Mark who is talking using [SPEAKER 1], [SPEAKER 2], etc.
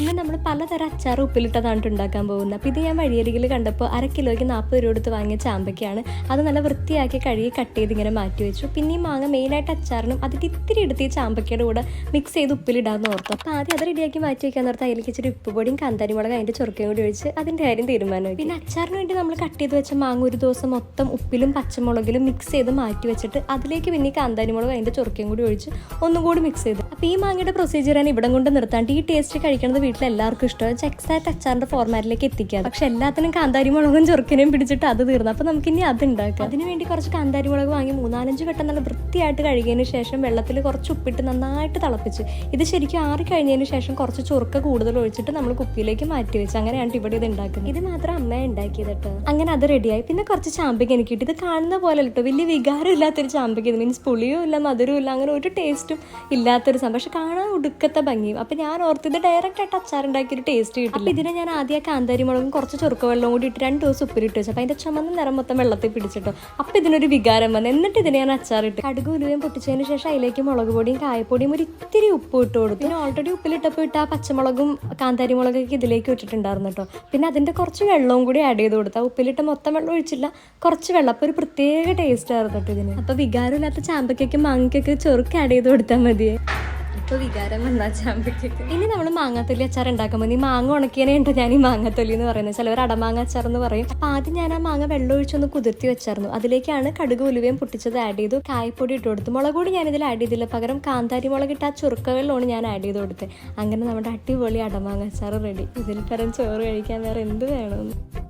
[SPEAKER 1] ഇന്ന് നമ്മൾ പലതരം അച്ചാർ ഉപ്പിലിട്ടതാണ് ഉണ്ടാക്കാൻ പോകുന്നത്. അപ്പോൾ ഇത് ഞാൻ വഴിയരികിൽ കണ്ടപ്പോൾ അര കിലോയ്ക്ക് നാൽപ്പത് രൂപ കൊടുത്ത് വാങ്ങിയ ചാമ്പയ്ക്കാണ്. അത് നല്ല വൃത്തിയാക്കി കഴുകി കട്ട് ചെയ്ത് ഇങ്ങനെ മാറ്റി വെച്ചു. പിന്നെ ഈ മാങ്ങ മെയിനായിട്ട് അച്ചാറിനും അതിന്റെ ഇത്തിരി എടുത്ത് ഈ ചാമ്പയ്ക്കയുടെ കൂടെ മിക്സ് ചെയ്ത് ഉപ്പിലിടാമെന്ന് ഓർത്തു. അപ്പോൾ ആദ്യം അത് റെഡിയാക്കി മാറ്റി വയ്ക്കാൻ നേരത്തെ അതിലേക്ക് ഇച്ചിരി ഉപ്പ് പൊടിയും കാന്താരി മുളക് അതിന്റെ ചുരുക്കയും കൂടി ഒഴിച്ച് അതിന്റെ കാര്യം തീരുമാനമായി പിന്നെ അച്ചാറിന് വേണ്ടി നമ്മൾ കട്ട് ചെയ്ത് വെച്ച മാങ്ങ ഒരു ദിവസം മൊത്തം ഉപ്പിലും പച്ചമുളകിലും മിക്സ് ചെയ്ത് മാറ്റി വെച്ചിട്ട് അതിലേക്ക് പിന്നെ ഈ കാന്താരിമുളക് അതിന്റെ ചുരുക്കയും കൂടി ഒഴിച്ച് ഒന്നും കൂടി മിക്സ് ചെയ്ത്. അപ്പോൾ ഈ മാങ്ങയുടെ പ്രൊസീജിയർ ആണ് ഇവിടം കൊണ്ട് നിർത്താണ്ട് ഈ ടേസ്റ്റ് കഴിക്കുന്നത് വീട്ടിൽ എല്ലാവർക്കും ഇഷ്ടമാണ് എക്സാക്ട് അച്ചാറിന്റെ ഫോർമാറ്റിലേക്ക് എത്തിക്കാം പക്ഷെ എല്ലാത്തിനും കാന്താരി മുളകും ചെറുക്കനെയും പിടിച്ചിട്ട് അത് തീർന്നു. അപ്പോൾ നമുക്ക് ഇനി അത് ഉണ്ടാക്കാം. അതിന് വേണ്ടി കുറച്ച് കാന്താരി മുളക് വാങ്ങി മൂന്നാലഞ്ച് വട്ടം നല്ല വൃത്തിയായിട്ട് കഴുകിയതിന് ശേഷം വെള്ളത്തിൽ കുറച്ച് ഉപ്പിട്ട് നന്നായിട്ട് തിളപ്പിച്ച് ഇത് ശരിക്കും ആറി കഴിഞ്ഞതിന് ശേഷം കുറച്ച് ചുറുക്ക കൂടുതൽ ഒഴിച്ചിട്ട് നമ്മൾ കുപ്പിയിലേക്ക് മാറ്റി വെച്ച് അങ്ങനെയാണ് ഇവിടെ ഇത് ഉണ്ടാക്കുന്നത്. ഇത് മാത്രം അമ്മ ഉണ്ടാക്കിയത് അങ്ങനെ അത് റെഡിയായി. പിന്നെ കുറച്ച് ചാമ്പയ്ക്ക് എനിക്ക് കിട്ടി ഇത് കാണുന്ന പോലെ കേട്ടോ. വലിയ വികാരം ഇല്ലാത്തൊരു ചാമ്പയ്ക്ക് ഇത് മീൻസ് പുളിയും ഇല്ല മധുരവും ഇല്ല അങ്ങനെ ഒരു ടേസ്റ്റും ഇല്ലാത്തൊരു സംഭവം പക്ഷെ കാണാൻ ഉടുക്കത്തെ ഭംഗിയും. അപ്പം ഞാൻ ഓർത്ത് ഇത് ഡയറക്റ്റ് ആയിട്ട് അച്ചാർ ഒരു ടേസ്റ്റ് കിട്ടില്ല. അപ്പം ഇതിനെ ഞാൻ ആദ്യം ആ കാന്താരി മുളകും കുറച്ച് ചുരുക്ക വെള്ളവും കൂടി ഇട്ട് രണ്ട് ദിവസം ഉപ്പിലിട്ട് വെച്ചു. അപ്പം അതിന്റെ ചുമന്ന നിറം മൊത്തം വെള്ളത്തിൽ പിടിച്ചിട്ടോ. അപ്പം ഇതിനൊരു വികാരം വന്നു. എന്നിട്ട് ഇതിനെ ഞാൻ അച്ചാറിട്ട്. കടുക് ഉലുവയും പൊട്ടിച്ചതിന് ശേഷം അതിലേക്ക് മുളക് പൊടിയും കായപ്പൊടിയും ഒരു ഇത്തിരി ഉപ്പ് ഇട്ട് കൊടുത്തു. പിന്നെ ഓൾറെഡി ഉപ്പിലിട്ടപ്പോൾ ഇട്ട് ആ പച്ചമുളകും കാന്താരി മുളകൊക്കെ ഇതിലേക്ക് വെച്ചിട്ടുണ്ടായിരുന്നു കേട്ടോ. പിന്നെ അതിന്റെ കുറച്ച് വെള്ളവും കൂടി ആഡ് ചെയ്ത് കൊടുത്താൽ ഉപ്പിലിട്ട് മൊത്തം വെള്ളം ഒഴിച്ചില്ല. കുറച്ച് വെള്ളം. അപ്പോൾ ഒരു പ്രത്യേക ടേസ്റ്റ് ആയിരുന്നു കേട്ടോ ഇതിന്. അപ്പോൾ വികാരമില്ലാത്ത ചാമ്പയ്ക്കൊക്കെ മാങ്ങയ്ക്കൊക്കെ ചെറുക്ക് ആഡ് ചെയ്ത് കൊടുത്താൽ മതിയേ. ഇപ്പോൾ വികാരം വന്നാൽ ചാമ്പയ്ക്കൊക്കെ ഇനി നമ്മൾ മാങ്ങാത്തൊലി അച്ചാർ ഉണ്ടാക്കുമ്പോൾ ഈ മാങ്ങ ഉണക്കിയതിനുണ്ട് ഞാൻ ഈ മാങ്ങാത്തൊലി എന്ന് പറയുന്നത്. ചിലവർ അടമാങ്ങ അച്ചാർ എന്ന് പറയും. അപ്പോൾ ആദ്യം ഞാൻ ആ മാങ്ങ വെള്ളം ഒഴിച്ചൊന്ന് കുതിർത്തി വെച്ചായിരുന്നു. അതിലേക്കാണ് കടുക് ഉലുവയും പൊട്ടിച്ചത് ആഡ് ചെയ്തു. കായപ്പൊടി ഇട്ട് കൊടുത്തു. മുളക് ഞാൻ ഞാനിതിൽ ആഡ് ചെയ്തില്ല. പകരം കാന്താരി മുളക് ഇട്ട് ആ ചുരുക്ക വെള്ളമാണ് ഞാൻ ആഡ് ചെയ്ത് കൊടുത്തത്. അങ്ങനെ നമ്മുടെ അടിപൊളി അടമാങ്ങ അച്ചാർ റെഡി ഇതിൽ പരം ചോറ് കഴിക്കാൻ വേറെ എന്ത് വേണമെന്ന്